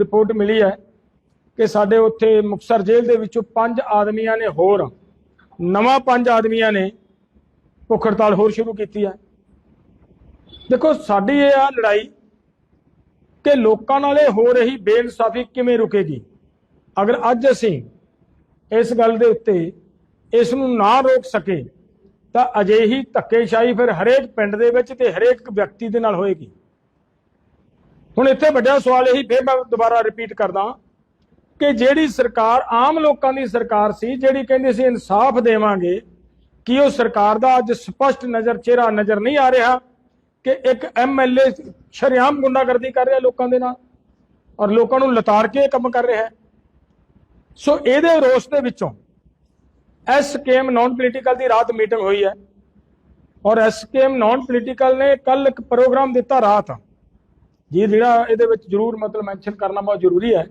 Report ਮਿਲੀ ਹੈ ਕਿ ਸਾਡੇ ਉੱਥੇ ਮੁਕਸਰ ਜੇਲ੍ਹ ਦੇ ਵਿੱਚੋਂ ਪੰਜ ਆਦਮੀਆਂ ਨੇ ਹੋਰ, ਨਵਾਂ ਪੰਜ ਆਦਮੀਆਂ ਨੇ ਭੁੱਖ ਹੜਤਾਲ ਹੋਰ ਸ਼ੁਰੂ ਕੀਤੀ ਹੈ। ਦੇਖੋ, ਸਾਡੀ ਇਹ ਆ ਲੜਾਈ ਕਿ ਲੋਕਾਂ ਨਾਲ ਇਹ ਹੋ ਰਹੀ ਬੇਇਨਸਾਫੀ ਕਿਵੇਂ ਰੁਕੇਗੀ? ਅਗਰ ਅੱਜ ਅਸੀਂ ਇਸ ਗੱਲ ਦੇ ਉੱਤੇ ਇਸ ਨੂੰ ਨਾ ਰੋਕ ਸਕੇ, ਤਾਂ ਅਜਿਹੀ ਧੱਕੇਸ਼ਾਹੀ ਫਿਰ ਹਰੇਕ ਪਿੰਡ ਦੇ ਵਿੱਚ ਤੇ ਹਰੇਕ ਵਿਅਕਤੀ ਦੇ ਨਾਲ ਹੋਏਗੀ। ਹੁਣ ਇੱਥੇ ਵੱਡਾ ਸਵਾਲ ਇਹੀ, ਫਿਰ ਮੈਂ ਦੁਬਾਰਾ ਰਿਪੀਟ ਕਰਦਾ ਕਿ ਜਿਹੜੀ ਸਰਕਾਰ, ਆਮ ਲੋਕਾਂ ਦੀ ਸਰਕਾਰ ਸੀ, ਜਿਹੜੀ ਕਹਿੰਦੀ ਸੀ ਇਨਸਾਫ ਦੇਵਾਂਗੇ, ਕੀ ਉਹ ਸਰਕਾਰ ਦਾ ਅੱਜ ਸਪਸ਼ਟ ਨਜ਼ਰ, ਚਿਹਰਾ ਨਜ਼ਰ ਨਹੀਂ ਆ ਰਿਹਾ ਕਿ ਇੱਕ ਐਮਐਲਏ ਸ਼ਰੇਆਮ ਗੁੰਡਾਗਰਦੀ ਕਰ ਰਿਹਾ ਲੋਕਾਂ ਦੇ ਨਾਲ ਔਰ ਲੋਕਾਂ ਨੂੰ ਲਤਾੜ ਕੇ ਇਹ ਕੰਮ ਕਰ ਰਿਹਾ ਹੈ? ਸੋ ਇਹਦੇ ਰੋਸ ਦੇ ਵਿੱਚੋਂ ਐਸਕੇਐਮ ਨਾਨ ਪੋਲੀਟੀਕਲ ਦੀ ਰਾਤ ਮੀਟਿੰਗ ਹੋਈ ਹੈ ਔਰ ਐਸਕੇਐਮ ਨਾਨ ਪੋਲੀਟੀਕਲ ਨੇ ਕੱਲ ਇੱਕ ਪ੍ਰੋਗਰਾਮ ਦਿੱਤਾ ਰਾਤ। ਜੀ ਜਿਹੜਾ ਇਹਦੇ ਵਿੱਚ ਜ਼ਰੂਰ ਮਤਲਬ ਮੈਂਸ਼ਨ ਕਰਨਾ ਬਹੁਤ ਜ਼ਰੂਰੀ ਹੈ।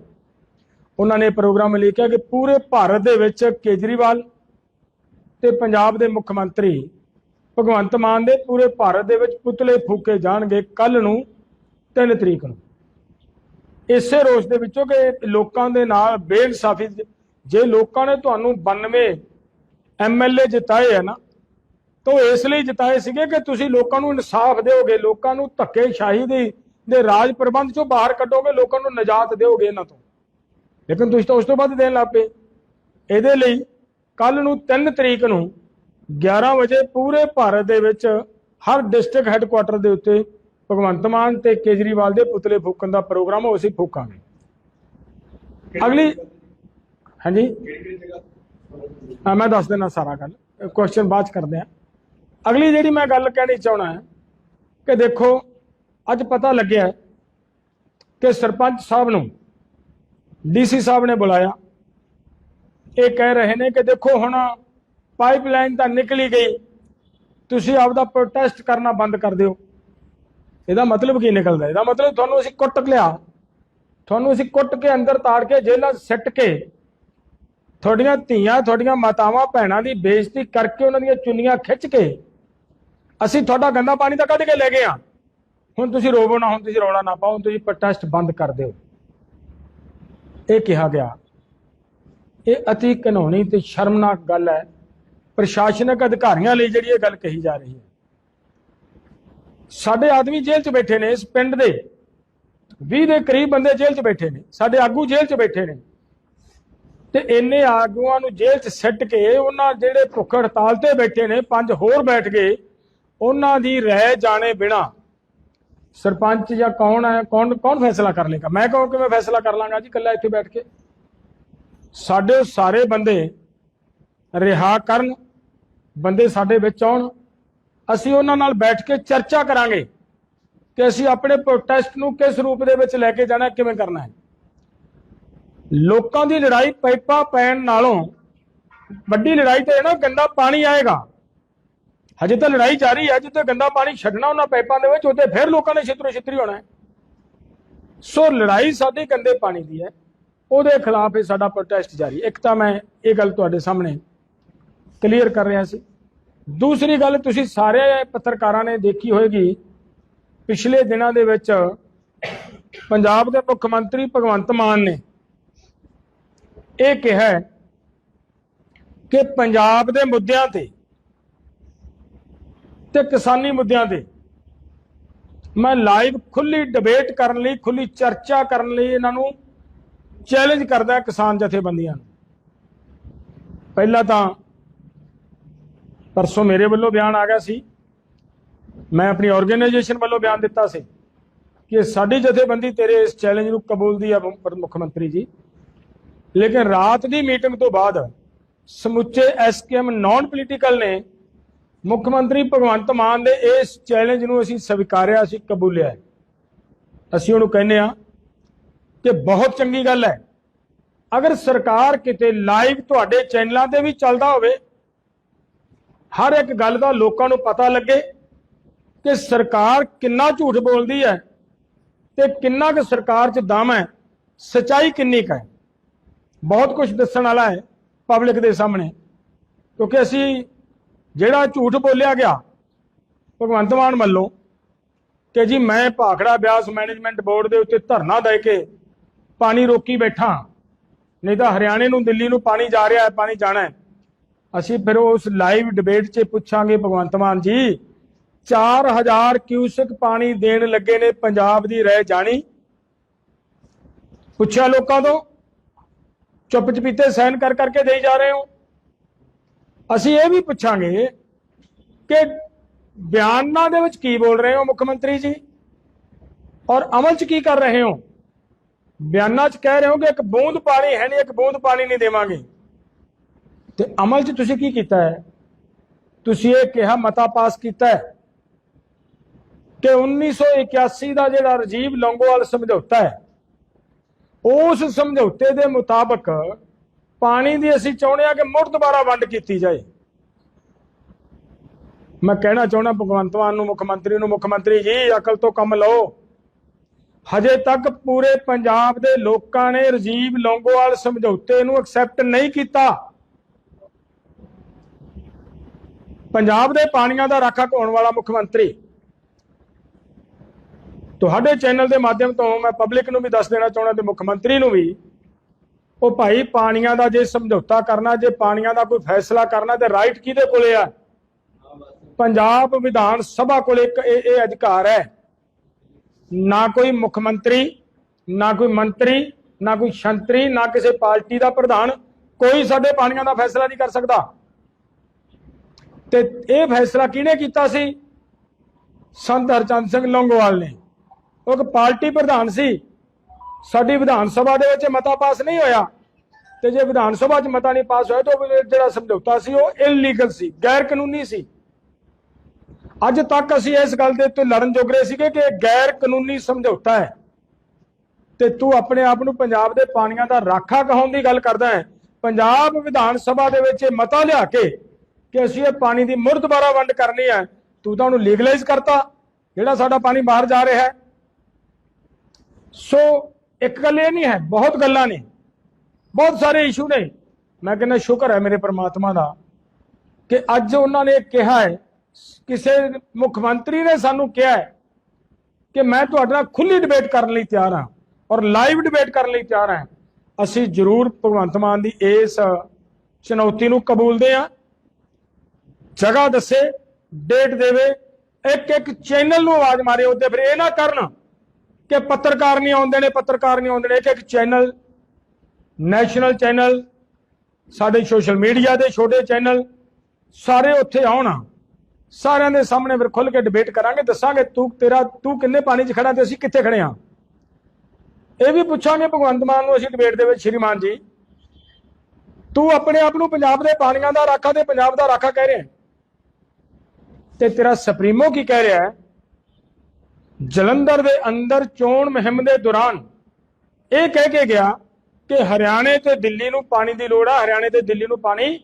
ਉਹਨਾਂ ਨੇ ਪ੍ਰੋਗਰਾਮ ਲਿਖਿਆ ਕਿ ਪੂਰੇ ਭਾਰਤ ਦੇ ਵਿੱਚ ਕੇਜਰੀਵਾਲ ਤੇ ਪੰਜਾਬ ਦੇ ਮੁੱਖ ਮੰਤਰੀ ਭਗਵੰਤ ਮਾਨ ਦੇ ਪੂਰੇ ਭਾਰਤ ਦੇ ਵਿੱਚ ਪੁਤਲੇ ਫੂਕੇ ਜਾਣਗੇ ਕੱਲ ਨੂੰ 3 ਤਰੀਕ ਨੂੰ। ਇਸੇ ਰੋਸ ਦੇ ਵਿੱਚੋਂ ਕਿ ਲੋਕਾਂ ਦੇ ਨਾਲ ਬੇਇਨਸਾਫੀ ਜੇ ਲੋਕਾਂ ਨੇ ਤੁਹਾਨੂੰ 92 ਐਮਐਲਏ ਜਿਤਾਏ ਹੈ ਨਾ, ਤਾਂ ਇਸ ਲਈ ਜਿਤਾਏ ਸੀਗੇ ਕਿ ਤੁਸੀਂ ਲੋਕਾਂ ਨੂੰ ਇਨਸਾਫ ਦਿਓਗੇ, ਲੋਕਾਂ ਨੂੰ ਧੱਕੇਸ਼ਾਹੀ ਦੀ ਦੇ ਰਾਜ ਪ੍ਰਬੰਧ ਚੋਂ ਬਾਹਰ ਕੱਢੋਗੇ ਲੋਕਾਂ ਨੂੰ ਨਜਾਤ ਦਿਓਗੇ ਇਹਨਾਂ ਤੋਂ। ਲੇਕਿਨ ਤੁਸੀਂ ਤਾਂ ਉਸ ਤੋਂ ਬਾਅਦ ਦੇਣ ਲੱਗ ਪਏ। ਇਹਦੇ ਲਈ ਕੱਲ ਨੂੰ 3 ਤਰੀਕ ਨੂੰ 11 ਵਜੇ ਪੂਰੇ ਭਾਰਤ ਦੇ ਵਿੱਚ ਹਰ ਡਿਸਟ੍ਰਿਕਟ ਹੈੱਡਕੁਆਟਰ ਦੇ ਉੱਤੇ ਭਗਵੰਤ ਮਾਨ ਤੇ ਕੇਜਰੀਵਾਲ ਦੇ ਪੁਤਲੇ ਫੂਕਣ ਦਾ ਪ੍ਰੋਗਰਾਮ ਉਹ ਅਸੀਂ ਫੂਕਾਂਗੇ। ਅਗਲੀ ਹਾਂਜੀ। ਹਾਂ ਮੈਂ ਦੱਸ ਦੇਣਾ ਸਾਰਾ ਗੱਲ। ਕੁਐਸਚਨ ਬਾਅਦ ਚ ਕਰਦੇ ਆ ਅਗਲੀ ਜਿਹੜੀ ਮੈਂ ਗੱਲ ਕਹਿਣੀ ਚਾਹਣਾ ਹੈ ਕਿ ਦੇਖੋ ਅੱਜ ਪਤਾ ਲੱਗਿਆ ਕਿ ਸਰਪੰਚ ਸਾਹਿਬ ਨੂੰ ਡੀਸੀ ਸਾਹਿਬ ਨੇ ਬੁਲਾਇਆ। ਇਹ ਕਹਿ ਰਹੇ ਨੇ ਕਿ ਦੇਖੋ ਹੁਣ ਪਾਈਪਲਾਈਨ ਤਾਂ ਨਿਕਲੀ ਗਈ, ਤੁਸੀਂ ਆਪਦਾ ਪ੍ਰੋਟੈਸਟ ਕਰਨਾ ਬੰਦ ਕਰ ਦਿਓ। ਇਹਦਾ ਮਤਲਬ ਕੀ ਨਿਕਲਦਾ? ਇਹਦਾ ਮਤਲਬ ਤੁਹਾਨੂੰ ਅਸੀਂ ਕੁੱਟ ਲਿਆ। ਤੁਹਾਨੂੰ ਅਸੀਂ ਕੁੱਟ ਕੇ ਅੰਦਰ ਤਾੜ ਕੇ ਜੇਲ੍ਹਾਂ ਸਿੱਟ ਕੇ ਤੁਹਾਡੀਆਂ ਧੀਆਂ, ਤੁਹਾਡੀਆਂ ਮਾਤਾਵਾਂ, ਭੈਣਾਂ ਦੀ ਬੇਇੱਜ਼ਤੀ ਕਰਕੇ ਉਹਨਾਂ ਦੀਆਂ ਚੁੰਨੀਆਂ ਖਿੱਚ ਕੇ ਅਸੀਂ ਤੁਹਾਡਾ ਗੰਦਾ ਪਾਣੀ ਤਾਂ ਕੱਢ ਕੇ ਲੈ ਗਏ ਆ ਹੁਣ ਤੁਸੀਂ ਰੋਵੋ ਨਾ, ਹੁਣ ਤੁਸੀਂ ਰੌਲਾ ਨਾ ਪਾਓ ਤੁਸੀਂ ਪ੍ਰੋਟੈਸਟ ਬੰਦ ਕਰ ਦਿਓ। ਇਹ ਕਿਹਾ ਗਿਆ। ਇਹ ਅਤੀ ਘਿਨੌਣੀ ਤੇ ਸ਼ਰਮਨਾਕ ਗੱਲ ਹੈ। ਪ੍ਰਸ਼ਾਸਨਿਕ ਅਧਿਕਾਰੀਆਂ ਲਈ ਜਿਹੜੀ ਇਹ ਗੱਲ ਕਹੀ ਜਾ ਰਹੀ ਹੈ। ਸਾਡੇ ਆਦਮੀ ਜੇਲ੍ਹ 'ਚ ਬੈਠੇ ਨੇ ਇਸ ਪਿੰਡ ਦੇ। 20 ਦੇ ਕਰੀਬ ਬੰਦੇ ਜੇਲ੍ਹ 'ਚ ਬੈਠੇ ਨੇ। ਸਾਡੇ ਆਗੂ ਜੇਲ੍ਹ 'ਚ ਬੈਠੇ ਨੇ। ਤੇ ਇੰਨੇ ਆਗੂਆਂ ਨੂੰ ਜੇਲ੍ਹ 'ਚ ਸਿੱਟ ਕੇ ਉਹਨਾਂ ਜਿਹੜੇ ਭੁੱਖ ਹੜਤਾਲ ਤੇ ਬੈਠੇ ਨੇ, ਪੰਜ ਹੋਰ ਬੈਠ ਗਏ, ਉਹਨਾਂ ਦੀ ਰਹਿ ਜਾਣੇ ਬਿਨਾ ਸਰਪੰਚ ਜਾਂ ਕੌਣ ਹੈ, ਕੌਣ ਕੌਣ ਫੈਸਲਾ ਕਰ ਲੇਗਾ? ਮੈਂ ਕਹੂੰ ਕਿ ਮੈਂ ਫੈਸਲਾ ਕਰ ਲਾਂਗਾ ਜੀ, ਇਕੱਲਾ ਇੱਥੇ ਬੈਠ ਕੇ। ਸਾਡੇ ਸਾਰੇ ਬੰਦੇ ਰਿਹਾ ਕਰਨ, ਬੰਦੇ ਸਾਡੇ ਵਿੱਚ ਆਉਣ। ਅਸੀਂ ਉਹਨਾਂ ਨਾਲ ਬੈਠ ਕੇ ਚਰਚਾ ਕਰਾਂਗੇ ਕਿ ਅਸੀਂ ਆਪਣੇ ਪ੍ਰੋਟੈਸਟ ਨੂੰ ਕਿਸ ਰੂਪ ਦੇ ਵਿੱਚ ਲੈ ਕੇ ਜਾਣਾ, ਕਿਵੇਂ ਕਰਨਾ ਹੈ। ਲੋਕਾਂ ਦੀ ਲੜਾਈ ਪਾਈਪਾਂ ਪੈਣ ਨਾਲੋਂ ਵੱਡੀ ਲੜਾਈ ਤੇ ਨਾ, ਗੰਦਾ ਪਾਣੀ ਆਏਗਾ। ਹਜੇ ਤਾਂ ਲੜਾਈ ਜਾਰੀ ਹੈ, ਜਿੱਥੇ ਗੰਦਾ ਪਾਣੀ ਛੱਡਣਾ ਉਹਨਾਂ ਪਾਈਪਾਂ ਦੇ ਵਿੱਚ, ਉੱਥੇ ਫਿਰ ਲੋਕਾਂ ਨੇ ਛਿੱਤਰੋ ਛਿੱਤਰੀ ਹੋਣਾ ਹੈ। ਸੋ ਲੜਾਈ ਸਾਡੀ ਗੰਦੇ ਪਾਣੀ ਦੀ ਹੈ। ਉਹਦੇ ਖਿਲਾਫ ਇਹ ਸਾਡਾ ਪ੍ਰੋਟੈਸਟ ਜਾਰੀ ਇੱਕ ਤਾਂ ਮੈਂ ਇਹ ਗੱਲ ਤੁਹਾਡੇ ਸਾਹਮਣੇ ਕਲੀਅਰ ਕਰ ਰਿਹਾ ਸੀ। ਦੂਸਰੀ ਗੱਲ, ਤੁਸੀਂ ਸਾਰੇ ਪੱਤਰਕਾਰਾਂ ਨੇ ਦੇਖੀ ਹੋਏਗੀ, ਪਿਛਲੇ ਦਿਨਾਂ ਦੇ ਵਿੱਚ ਪੰਜਾਬ ਦੇ ਮੁੱਖ ਮੰਤਰੀ ਭਗਵੰਤ ਮਾਨ ਨੇ ਇਹ ਕਿਹਾ ਕਿ ਪੰਜਾਬ ਦੇ ਮੁੱਦਿਆਂ ਤੇ ਤੇ ਕਿਸਾਨੀ ਮੁੱਦਿਆਂ ਤੇ ਮੈਂ ਲਾਈਵ ਖੁੱਲੀ ਡਿਬੇਟ ਕਰਨ ਲਈ, ਖੁੱਲੀ ਚਰਚਾ ਕਰਨ ਲਈ ਇਹਨਾਂ ਨੂੰ ਚੈਲੰਜ ਕਰਦਾ ਕਿਸਾਨ ਜਥੇਬੰਦੀਆਂ ਨੂੰ। ਪਹਿਲਾਂ ਤਾਂ ਪਰਸੋਂ ਮੇਰੇ ਵੱਲੋਂ ਬਿਆਨ ਆ ਗਿਆ ਸੀ। ਮੈਂ ਆਪਣੀ ਆਰਗੇਨਾਈਜੇਸ਼ਨ ਵੱਲੋਂ ਬਿਆਨ ਦਿੱਤਾ ਸੀ ਕਿ ਸਾਡੀ ਜਥੇਬੰਦੀ ਤੇਰੇ ਇਸ ਚੈਲੰਜ ਨੂੰ ਕਬੂਲਦੀ ਆ ਮੁੱਖ ਮੰਤਰੀ ਜੀ। ਲੇਕਿਨ ਰਾਤ ਦੀ ਮੀਟਿੰਗ ਤੋਂ ਬਾਅਦ ਸਮੁੱਚੇ ਐਸਕੇਐਮ ਨਾਨ ਪੋਲੀਟੀਕਲ ਨੇ ਮੁੱਖ ਮੰਤਰੀ ਭਗਵੰਤ ਮਾਨ ਦੇ ਇਸ ਚੈਲੰਜ ਨੂੰ ਅਸੀਂ ਸਵੀਕਾਰਿਆ ਅਸੀਂ ਕਬੂਲਿਆ ਅਸੀਂ ਉਹਨੂੰ ਕਹਿੰਦੇ ਆ ਕਿ ਬਹੁਤ ਚੰਗੀ ਗੱਲ ਹੈ। ਅਗਰ ਸਰਕਾਰ ਕਿਤੇ ਲਾਈਵ ਤੁਹਾਡੇ ਚੈਨਲਾਂ ਤੇ ਵੀ ਚੱਲਦਾ ਹੋਵੇ, ਹਰ ਇੱਕ ਗੱਲ ਦਾ ਲੋਕਾਂ ਨੂੰ ਪਤਾ ਲੱਗੇ ਕਿ ਸਰਕਾਰ ਕਿੰਨਾ ਝੂਠ ਬੋਲਦੀ ਹੈ ਤੇ ਕਿੰਨਾ ਕੁ ਸਰਕਾਰ 'ਚ ਦਮ ਹੈ, ਸਚਾਈ ਕਿੰਨੀ ਕੁ ਹੈ। ਬਹੁਤ ਕੁਝ ਦੱਸਣ ਵਾਲਾ ਹੈ ਪਬਲਿਕ ਦੇ ਸਾਹਮਣੇ, ਕਿਉਂਕਿ ਅਸੀਂ ਜਿਹੜਾ ਝੂਠ ਬੋਲਿਆ ਗਿਆ, ਭਗਵੰਤ ਮਾਨ ਵੱਲੋਂ ਕਿ ਜੀ ਮੈਂ ਭਾਖੜਾ ਬਿਆਸ ਮੈਨੇਜਮੈਂਟ ਬੋਰਡ ਦੇ ਉੱਤੇ ਧਰਨਾ ਦੇ ਕੇ ਪਾਣੀ ਰੋਕੀ ਬੈਠਾ, ਨਹੀਂ ਤਾਂ ਹਰਿਆਣੇ ਨੂੰ, ਦਿੱਲੀ ਨੂੰ ਪਾਣੀ ਜਾ ਰਿਹਾ ਹੈ, ਪਾਣੀ ਜਾਣਾ ਹੈ। ਅਸੀਂ ਫਿਰ ਉਸ ਲਾਈਵ ਡਿਬੇਟ 'ਚ ਪੁੱਛਾਂਗੇ ਭਗਵੰਤ ਮਾਨ ਜੀ 4000 ਕਿਊਸਕ ਪਾਣੀ ਦੇਣ ਲੱਗੇ ਨੇ ਪੰਜਾਬ ਦੀ ਰਹਿ ਜਾਣੀ। ਪੁੱਛਿਆ ਲੋਕਾਂ ਤੋਂ ਚੁੱਪ ਚਪੀਤੇ ਸਾਈਨ ਕਰ ਕਰਕੇ ਦੇਈ ਜਾ ਰਹੇ ਹੋ। ਅਸੀਂ ਇਹ ਵੀ ਪੁੱਛਾਂਗੇ ਕਿ ਬਿਆਨਾਂ ਦੇ ਵਿੱਚ ਕੀ ਬੋਲ ਰਹੇ ਹੋ ਮੁੱਖ ਮੰਤਰੀ ਜੀ? ਔਰ ਅਮਲ 'ਚ ਕੀ ਕਰ ਰਹੇ ਹੋ? ਬਿਆਨਾਂ 'ਚ ਕਹਿ ਰਹੇ ਹੋ ਕਿ ਇੱਕ ਬੂੰਦ ਪਾਣੀ ਹੈ ਨਹੀਂ, ਇੱਕ ਬੂੰਦ ਪਾਣੀ ਨਹੀਂ ਦੇਵਾਂਗੇ। ਤੇ ਅਮਲ 'ਚ ਤੁਸੀਂ ਕੀ ਕੀਤਾ ਹੈ? ਤੁਸੀਂ ਇਹ ਕਿਹਾ ਮਤਾ ਪਾਸ ਕੀਤਾ ਹੈ ਕਿ 1981 ਦਾ ਜਿਹੜਾ ਰਜੀਵ ਲੰਗੋਵਾਲ ਸਮਝੌਤਾ ਹੈ, ਉਸ ਸਮਝੌਤੇ ਦੇ ਮੁਤਾਬਕ ਪਾਣੀ ਦੀ ਅਸੀਂ ਚਾਹੁੰਦੇ ਹਾਂ ਕਿ ਮੁੜ ਦੁਬਾਰਾ ਵੰਡ ਕੀਤੀ ਜਾਏ। ਮੈਂ ਕਹਿਣਾ ਚਾਹੁੰਦਾ ਭਗਵੰਤ ਮਾਨ ਨੂੰ, ਮੁੱਖ ਮੰਤਰੀ ਨੂੰ, ਮੁੱਖ ਮੰਤਰੀ ਜੀ, ਅਕਲ ਤੋਂ ਕੰਮ ਲਓ। ਹਜੇ ਤੱਕ ਪੂਰੇ ਪੰਜਾਬ ਦੇ ਲੋਕਾਂ ਨੇ ਰਜੀਵ ਲੌਂਗੋਵਾਲ ਸਮਝੌਤੇ ਨੂੰ ਐਕਸੈਪਟ ਨਹੀਂ ਕੀਤਾ। ਪੰਜਾਬ ਦੇ ਪਾਣੀਆਂ ਦਾ ਰਾਖਾ ਹੋਣ ਵਾਲਾ ਮੁੱਖ ਮੰਤਰੀ। ਤੁਹਾਡੇ ਚੈਨਲ ਦੇ ਮਾਧਿਅਮ ਤੋਂ ਮੈਂ ਪਬਲਿਕ ਨੂੰ ਵੀ ਦੱਸ ਦੇਣਾ ਚਾਹੁੰਦਾ ਤੇ ਮੁੱਖ ਮੰਤਰੀ ਨੂੰ ਵੀ। ਉਹ ਭਾਈ ਪਾਣੀਆਂ ਦਾ ਜੇ ਸਮਝੌਤਾ ਕਰਨਾ, ਜੇ ਪਾਣੀਆਂ ਦਾ ਕੋਈ ਫੈਸਲਾ ਕਰਨਾ, ਤੇ ਰਾਈਟ ਕਿਹਦੇ ਕੋਲੇ ਆ? ਪੰਜਾਬ ਵਿਧਾਨ ਸਭਾ ਕੋਲ ਇੱਕ ਇਹ ਇਹ ਅਧਿਕਾਰ ਹੈ। ਨਾ ਕੋਈ ਮੁੱਖ ਮੰਤਰੀ, ਨਾ ਕੋਈ ਮੰਤਰੀ, ਨਾ ਕੋਈ ਸ਼ੰਤਰੀ, ਨਾ ਕਿਸੇ ਪਾਰਟੀ ਦਾ ਪ੍ਰਧਾਨ, ਕੋਈ ਸਾਡੇ ਪਾਣੀਆਂ ਦਾ ਫੈਸਲਾ ਨਹੀਂ ਕਰ ਸਕਦਾ। ਤੇ ਇਹ ਫੈਸਲਾ ਕਿਹਨੇ ਕੀਤਾ ਸੀ? ਸੰਤ ਹਰਚੰਦ ਸਿੰਘ ਲੌਂਗੋਵਾਲ ਨੇ। ਉਹ ਇੱਕ ਪਾਰਟੀ ਪ੍ਰਧਾਨ ਸੀ। ਸਾਡੀ ਵਿਧਾਨ ਸਭਾ ਦੇ ਵਿੱਚ ਮਤਾ ਪਾਸ ਨਹੀਂ ਹੋਇਆ। ਤੇ ਜੇ ਵਿਧਾਨ ਸਭਾ 'ਚ ਮਤਾ ਨਹੀਂ ਪਾਸ ਹੋਇਆ, ਤਾਂ ਉਹ ਜਿਹੜਾ ਸਮਝੌਤਾ ਸੀ, ਉਹ ਇਲੀਗਲ ਸੀ ਗੈਰ ਕਾਨੂੰਨੀ ਸੀ। ਅੱਜ ਤੱਕ ਅਸੀਂ ਇਸ ਗੱਲ ਦੇ ਉੱਤੇ ਲੜਨ ਜੋਗਰੇ ਸੀਗੇ ਕਿ ਇਹ ਗੈਰ ਕਾਨੂੰਨੀ ਸਮਝੌਤਾ ਹੈ। ਤੇ ਤੂੰ ਆਪਣੇ ਆਪ ਨੂੰ ਪੰਜਾਬ ਦੇ ਪਾਣੀਆਂ ਦਾ ਰਾਖਾ ਕਹਾਉਣ ਦੀ ਗੱਲ ਕਰਦਾ ਹੈ। ਪੰਜਾਬ ਵਿਧਾਨ ਸਭਾ ਦੇ ਵਿੱਚ ਇਹ ਮਤਾ ਲਿਆ ਕੇ ਕਿ ਅਸੀਂ ਇਹ ਪਾਣੀ ਦੀ ਮੁੜ ਦੁਬਾਰਾ ਵੰਡ ਕਰਨੀ ਹੈ। ਤੂੰ ਤਾਂ ਉਹਨੂੰ ਲੀਗਲਾਈਜ਼ ਕਰਤਾ, ਜਿਹੜਾ ਸਾਡਾ ਪਾਣੀ ਬਾਹਰ ਜਾ ਰਿਹਾ ਹੈ। ਸੋ ਇੱਕ ਗੱਲ ਇਹ ਨਹੀਂ ਹੈ, ਬਹੁਤ ਗੱਲਾਂ ਨੇ, ਬਹੁਤ ਸਾਰੇ ਇਸ਼ੂ ਨੇ। ਮੈਂ ਕਹਿੰਦਾ ਸ਼ੁਕਰ ਹੈ ਮੇਰੇ ਪ੍ਰਮਾਤਮਾ ਦਾ ਕਿ ਅੱਜ ਉਹਨਾਂ ਨੇ ਕਿਹਾ ਹੈ, ਕਿਸੇ ਮੁੱਖ ਮੰਤਰੀ ਨੇ ਸਾਨੂੰ ਕਿਹਾ ਹੈ ਕਿ ਮੈਂ ਤੁਹਾਡੇ ਨਾਲ ਖੁੱਲੀ ਡਿਬੇਟ ਕਰਨ ਲਈ ਤਿਆਰ ਹਾਂ ਔਰ ਲਾਈਵ ਡਿਬੇਟ ਕਰਨ ਲਈ ਤਿਆਰ ਹਾਂ। ਅਸੀਂ ਜ਼ਰੂਰ ਭਗਵੰਤ ਮਾਨ ਦੀ ਇਸ ਚੁਣੌਤੀ ਨੂੰ ਕਬੂਲਦੇ ਹਾਂ। ਜਗ੍ਹਾ ਦੱਸੇ ਡੇਟ ਦੇਵੇ ਇੱਕ ਇੱਕ ਚੈਨਲ ਨੂੰ ਆਵਾਜ਼ ਮਾਰੇ ਉੱਤੇ ਫਿਰ ਇਹ ਨਾ ਕਰਨ ਕਿ ਪੱਤਰਕਾਰ ਨਹੀਂ ਆਉਂਦੇ ਨੇ, ਪੱਤਰਕਾਰ ਨਹੀਂ ਆਉਂਦੇ ਨੇ। ਇੱਕ ਇੱਕ ਚੈਨਲ, ਨੈਸ਼ਨਲ ਚੈਨਲ, ਸਾਡੇ ਸੋਸ਼ਲ ਮੀਡੀਆ ਦੇ ਛੋਟੇ ਚੈਨਲ, ਸਾਰੇ ਉੱਥੇ ਆਉਣ। ਸਾਰਿਆਂ ਦੇ ਸਾਹਮਣੇ ਫਿਰ ਖੁੱਲ ਕੇ ਡਿਬੇਟ ਕਰਾਂਗੇ, ਦੱਸਾਂਗੇ ਤੂੰ ਤੇਰਾ, ਤੂੰ ਕਿੰਨੇ ਪਾਣੀ 'ਚ ਖੜਾ ਤੇ ਅਸੀਂ ਕਿੱਥੇ ਖੜੇ ਆ? ਇਹ ਵੀ ਪੁੱਛਾਂਗੇ ਭਗਵੰਤ ਮਾਨ ਨੂੰ ਅਸੀਂ ਡਿਬੇਟ ਦੇ ਵਿੱਚ ਸ਼੍ਰੀਮਾਨ ਜੀ। ਤੂੰ ਆਪਣੇ ਆਪ ਨੂੰ ਪੰਜਾਬ ਦੇ ਪਾਣੀਆਂ ਦਾ ਰਾਖਾ ਤੇ ਪੰਜਾਬ ਦਾ ਰਾਖਾ ਕਹਿ ਰਿਹਾ ਹੈ। ਤੇ ਤੇਰਾ ਸੁਪਰੀਮੋ ਕੀ ਕਹਿ ਰਿਹਾ ਹੈ? ਜਲੰਧਰ ਦੇ ਅੰਦਰ ਚੋਣ ਮੁਹਿੰਮ ਦੇ ਦੌਰਾਨ ਇਹ ਕਹਿ ਕੇ ਗਿਆ ਕਿ ਹਰਿਆਣੇ ਤੇ ਦਿੱਲੀ ਨੂੰ ਪਾਣੀ ਦੀ ਲੋੜ ਆ, ਹਰਿਆਣੇ ਤੇ ਦਿੱਲੀ ਨੂੰ ਪਾਣੀ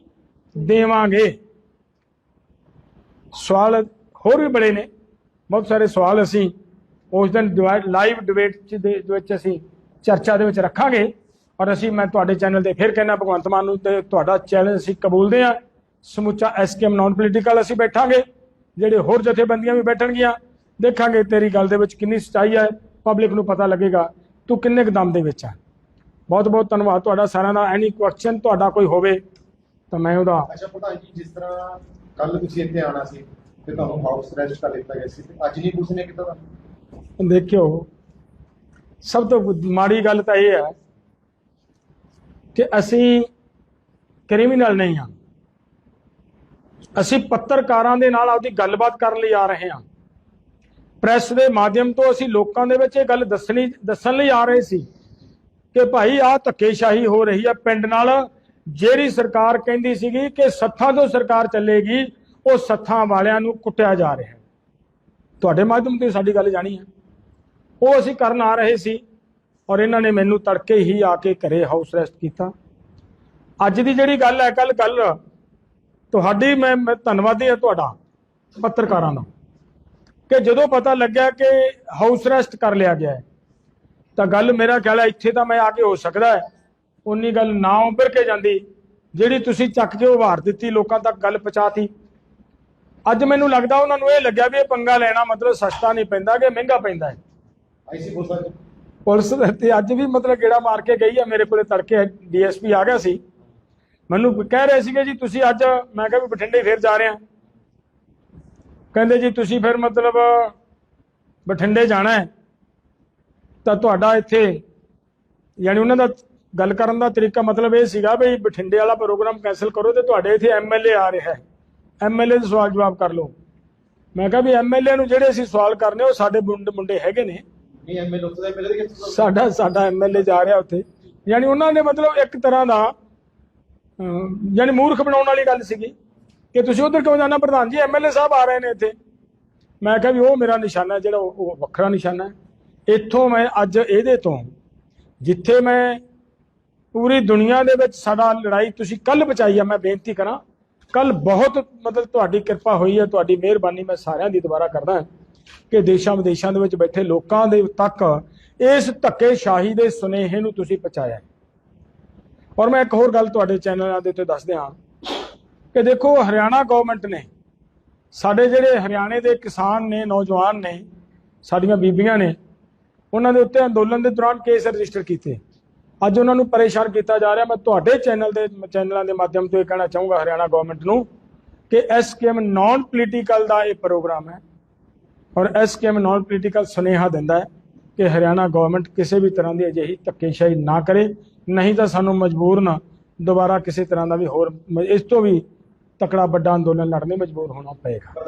ਦੇਵਾਂਗੇ। ਸਵਾਲ ਹੋਰ ਵੀ ਬੜੇ ਨੇ। ਬਹੁਤ ਸਾਰੇ ਸਵਾਲ ਅਸੀਂ ਉਸ ਦਿਨ ਲਾਈਵ ਡਿਬੇਟ ਦੇ ਵਿੱਚ ਅਸੀਂ ਚਰਚਾ ਦੇ ਵਿੱਚ ਰੱਖਾਂਗੇ। ਔਰ ਅਸੀਂ, ਮੈਂ ਤੁਹਾਡੇ ਚੈਨਲ ਤੇ ਫਿਰ ਕਹਿਣਾ ਭਗਵੰਤ ਮਾਨ ਨੂੰ ਤੇ ਤੁਹਾਡਾ ਚੈਲੰਜ ਅਸੀਂ ਕਬੂਲਦੇ ਹਾਂ ਸਮੁੱਚਾ ਐਸਕੇਐਮ ਨਾਨ ਪੋਲੀਟੀਕਲ ਅਸੀਂ ਬੈਠਾਂਗੇ। ਜਿਹੜੇ ਹੋਰ ਜਥੇਬੰਦੀਆਂ ਵੀ ਬੈਠਣਗੀਆਂ ਦੇਖਾਂਗੇ ਤੇਰੀ ਗੱਲ ਦੇ ਵਿੱਚ ਕਿੰਨੀ ਸੱਚਾਈ ਹੈ ਪਬਲਿਕ ਨੂੰ ਪਤਾ ਲੱਗੇਗਾ। ਤੂੰ ਕਿੰਨੇ ਕੁ ਦਮ ਦੇ ਵਿੱਚ ਹੈ ਬਹੁਤ ਬਹੁਤ ਧੰਨਵਾਦ। ਤੁਹਾਡਾ ਸਾਰਿਆਂ ਦਾ ਐਨੀ ਕੁਐਸਚਨ ਤੁਹਾਡਾ ਕੋਈ ਹੋਵੇ ਤਾਂ ਮੈਂ ਉਹਦਾ ਅੱਛਾ ਪ੍ਰਧਾਨ ਜੀ ਜਿਸ ਤਰ੍ਹਾਂ ਕੱਲ ਤੁਸੀਂ ਇੱਥੇ ਆਣਾ ਸੀ ਤੇ ਤੁਹਾਨੂੰ ਹਾਊਸ ਅਰੈਸਟ ਕਰ ਲਿੱਤਾ ਗਿਆ ਸੀ ਤੇ ਅੱਜ ਨਹੀਂ ਪੁਲਿਸ ਨੇ ਕੀਤਾ ਤੁਹਾਨੂੰ ਦੇਖਿਓ ਸਭ ਤੋਂ ਮਾੜੀ ਗੱਲ ਤਾਂ ਇਹ ਹੈ ਕਿ ਅਸੀਂ ਕ੍ਰਿਮੀਨਲ ਨਹੀਂ ਹਾਂ। ਅਸੀਂ ਪੱਤਰਕਾਰਾਂ ਦੇ ਨਾਲ ਆਪਦੀ ਗੱਲਬਾਤ ਕਰਨ ਲਈ ਆ ਰਹੇ ਹਾਂ। ਪ੍ਰੈਸ ਦੇ ਮਾਧਿਅਮ ਤੋਂ ਅਸੀਂ ਲੋਕਾਂ ਦੇ ਵਿੱਚ ਇਹ ਗੱਲ ਦੱਸਣੀ, ਦੱਸਣ ਲਈ ਆ ਰਹੇ ਸੀ ਕਿ ਭਾਈ ਆਹ ਧੱਕੇਸ਼ਾਹੀ ਹੋ ਰਹੀ ਹੈ ਪਿੰਡ ਨਾਲ। ਜਿਹੜੀ ਸਰਕਾਰ ਕਹਿੰਦੀ ਸੀਗੀ ਕਿ ਸੱਥਾਂ ਤੋਂ ਸਰਕਾਰ ਚੱਲੇਗੀ, ਉਹ ਸੱਥਾਂ ਵਾਲਿਆਂ ਨੂੰ ਕੁੱਟਿਆ ਜਾ ਰਿਹਾ ਤੁਹਾਡੇ ਮਾਧਿਅਮ ਤੇ ਸਾਡੀ ਗੱਲ ਜਾਣੀ ਹੈ। ਉਹ ਅਸੀਂ ਕਰਨ ਆ ਰਹੇ ਸੀ ਔਰ ਇਹਨਾਂ ਨੇ ਮੈਨੂੰ ਤੜਕੇ ਹੀ ਆ ਕੇ ਘਰੇ ਹਾਊਸ ਅਰੈਸਟ ਕੀਤਾ। ਅੱਜ ਦੀ ਜਿਹੜੀ ਗੱਲ ਹੈ ਕੱਲ ਗੱਲ ਤੁਹਾਡੀ ਮੈਂ ਮੈਂ ਧੰਨਵਾਦੀ ਹਾਂ ਤੁਹਾਡਾ, ਪੱਤਰਕਾਰਾਂ ਦਾ। ਕਿ ਜਦੋਂ ਪਤਾ ਲੱਗਿਆ ਕਿ ਹਾਊਸ ਅਰੈਸਟ ਕਰ ਲਿਆ ਗਿਆ ਤਾਂ ਗੱਲ ਮੇਰਾ ਖਿਆਲ ਹੈ ਇੱਥੇ ਤਾਂ ਮੈਂ ਆ ਕੇ ਹੋ ਸਕਦਾ ਹੈ। ਉਨੀ ਗੱਲ ਨਾ ਉੱਭਰ ਕੇ ਜਾਂਦੀ ਜਿਹੜੀ ਤੁਸੀਂ ਚੱਕ ਕੇ ਉਭਾਰ ਦਿੱਤੀ ਲੋਕਾਂ ਤੱਕ ਗੱਲ ਪਹੁੰਚਾਤੀ। ਅੱਜ ਮੈਨੂੰ ਲੱਗਦਾ ਉਹਨਾਂ ਨੂੰ ਇਹ ਲੱਗਿਆ ਵੀ ਇਹ ਪੰਗਾ ਲੈਣਾ ਮਤਲਬ ਸਸਤਾ ਨਹੀਂ ਪੈਂਦਾ ਕਿ ਮਹਿੰਗਾ ਪੈਂਦਾ ਹੈ। ਆਈਸੀ ਪੁਲਿਸ ਪੁਲਿਸ ਤੇ ਅੱਜ ਵੀ ਮਤਲਬ ਗੇੜਾ ਮਾਰ ਕੇ ਗਈ ਆ ਮੇਰੇ ਕੋਲੇ ਤੜਕੇ ਡੀਐਸਪੀ ਆ ਗਿਆ ਸੀ। ਮੈਨੂੰ ਕਹਿ ਰਹੇ ਸੀਗੇ ਜੀ ਤੁਸੀਂ ਅੱਜ ਮੈਂ ਕਿਹਾ ਵੀ ਬਠਿੰਡੇ ਫੇਰ ਜਾ ਰਹੇ ਆ ਕਹਿੰਦੇ ਜੀ ਤੁਸੀਂ ਫਿਰ ਮਤਲਬ ਬਠਿੰਡੇ ਜਾਣਾ ਹੈ ਤਾਂ ਤੁਹਾਡਾ ਇੱਥੇ ਯਾਨੀ ਉਹਨਾਂ ਦਾ ਗੱਲ ਕਰਨ ਦਾ ਤਰੀਕਾ ਮਤਲਬ ਇਹ ਸੀਗਾ ਵੀ ਬਠਿੰਡੇ ਵਾਲਾ ਪ੍ਰੋਗਰਾਮ ਕੈਨਸਲ ਕਰੋ ਤੇ ਤੁਹਾਡੇ ਇੱਥੇ ਐਮਐਲਏ ਆ ਰਿਹਾ ਹੈ। ਐਮਐਲਏ ਦੇ ਸਵਾਲ ਜਵਾਬ ਕਰ ਲਓ। ਮੈਂ ਕਿਹਾ ਵੀ ਐਮਐਲਏ ਨੂੰ ਜਿਹੜੇ ਅਸੀਂ ਸਵਾਲ ਕਰਨੇ ਉਹ ਸਾਡੇ ਮੁੰਡੇ ਮੁੰਡੇ ਹੈਗੇ ਨੇ। ਨਹੀਂ ਐਮਐਲਏ ਉੱਥੇ ਦਾ ਐਮਐਲਏ ਦੇ ਕਿੱਥੇ ਸਾਡਾ ਸਾਡਾ ਐਮਐਲਏ ਜਾ ਰਿਹਾ ਉੱਥੇ। ਯਾਨੀ ਉਹਨਾਂ ਨੇ ਮਤਲਬ ਇੱਕ ਤਰ੍ਹਾਂ ਦਾ ਯਾਨੀ ਮੂਰਖ ਬਣਾਉਣ ਵਾਲੀ ਗੱਲ ਸੀਗੀ। ਕਿ ਤੁਸੀਂ ਉਧਰ ਕਿਉਂ ਜਾਣਾ ਪ੍ਰਧਾਨ ਜੀ? ਐਮਐਲਏ ਸਾਹਿਬ ਆ ਰਹੇ ਨੇ ਇੱਥੇ। ਮੈਂ ਕਿਹਾ ਵੀ ਉਹ ਮੇਰਾ ਨਿਸ਼ਾਨਾ ਜਿਹੜਾ ਉਹ ਵੱਖਰਾ ਨਿਸ਼ਾਨਾ ਹੈ। ਇੱਥੋਂ ਮੈਂ ਅੱਜ ਇਹਦੇ ਤੋਂ, ਜਿੱਥੇ ਮੈਂ ਪੂਰੀ ਦੁਨੀਆ ਦੇ ਵਿੱਚ ਸਾਡਾ ਲੜਾਈ ਤੁਸੀਂ ਕੱਲ ਬਚਾਈ ਆ, ਮੈਂ ਬੇਨਤੀ ਕਰਾਂ। ਕੱਲ ਬਹੁਤ ਮਤਲਬ ਤੁਹਾਡੀ ਕਿਰਪਾ ਹੋਈ ਹੈ, ਤੁਹਾਡੀ ਮਿਹਰਬਾਨੀ ਮੈਂ ਸਾਰਿਆਂ ਦੀ ਦੁਬਾਰਾ ਕਰਦਾ ਕਿ ਦੇਸ਼ਾਂ ਵਿਦੇਸ਼ਾਂ ਦੇ ਵਿੱਚ ਬੈਠੇ ਲੋਕਾਂ ਦੇ ਤੱਕ ਇਸ ਧੱਕੇਸ਼ਾਹੀ ਦੇ ਸੁਨੇਹੇ ਨੂੰ ਤੁਸੀਂ ਪਹੁੰਚਾਇਆ ਔਰ ਮੈਂ ਇੱਕ ਹੋਰ ਗੱਲ ਤੁਹਾਡੇ ਚੈਨਲਾਂ ਦੇ ਉੱਤੇ ਦੱਸ ਦਿਆਂ ਕਿ ਦੇਖੋ, ਹਰਿਆਣਾ ਗਵਰਨਮੈਂਟ ਨੇ ਸਾਡੇ ਜਿਹੜੇ ਹਰਿਆਣੇ ਦੇ ਕਿਸਾਨ ਨੇ, ਨੌਜਵਾਨ ਨੇ, ਸਾਡੀਆਂ ਬੀਬੀਆਂ ਨੇ, ਉਹਨਾਂ ਦੇ ਉੱਤੇ ਅੰਦੋਲਨ ਦੇ ਦੌਰਾਨ ਕੇਸ ਰਜਿਸਟਰ ਕੀਤੇ। ਅੱਜ ਉਹਨਾਂ ਨੂੰ ਪਰੇਸ਼ਾਨ ਕੀਤਾ ਜਾ ਰਿਹਾ। ਮੈਂ ਤੁਹਾਡੇ ਚੈਨਲ ਦੇ ਚੈਨਲਾਂ ਦੇ ਮਾਧਿਅਮ ਤੋਂ ਇਹ ਕਹਿਣਾ ਚਾਹੂੰਗਾ ਹਰਿਆਣਾ ਗਵਰਨਮੈਂਟ ਨੂੰ ਕਿ ਐਸਕੇਐਮ ਨਾਨ ਪੋਲੀਟੀਕਲ ਦਾ ਇਹ ਪ੍ਰੋਗਰਾਮ ਹੈ ਔਰ ਐਸਕੇਐਮ ਨਾਨ ਪੋਲੀਟੀਕਲ ਸੁਨੇਹਾ ਦਿੰਦਾ ਹੈ ਕਿ ਹਰਿਆਣਾ ਗਵਰਨਮੈਂਟ ਕਿਸੇ ਵੀ ਤਰ੍ਹਾਂ ਦੀ ਅਜਿਹੀ ਧੱਕੇਸ਼ਾਹੀ ਨਾ ਕਰੇ। ਨਹੀਂ ਤਾਂ ਸਾਨੂੰ ਮਜਬੂਰਨ ਦੁਬਾਰਾ ਕਿਸੇ ਤਰ੍ਹਾਂ ਦਾ ਵੀ ਹੋਰ, ਇਸ ਤੋਂ ਵੀ ਤਕੜਾ ਵੱਡਾ ਅੰਦੋਲਨ ਲੜਨ ਮਜਬੂਰ ਹੋਣਾ ਪਏਗਾ।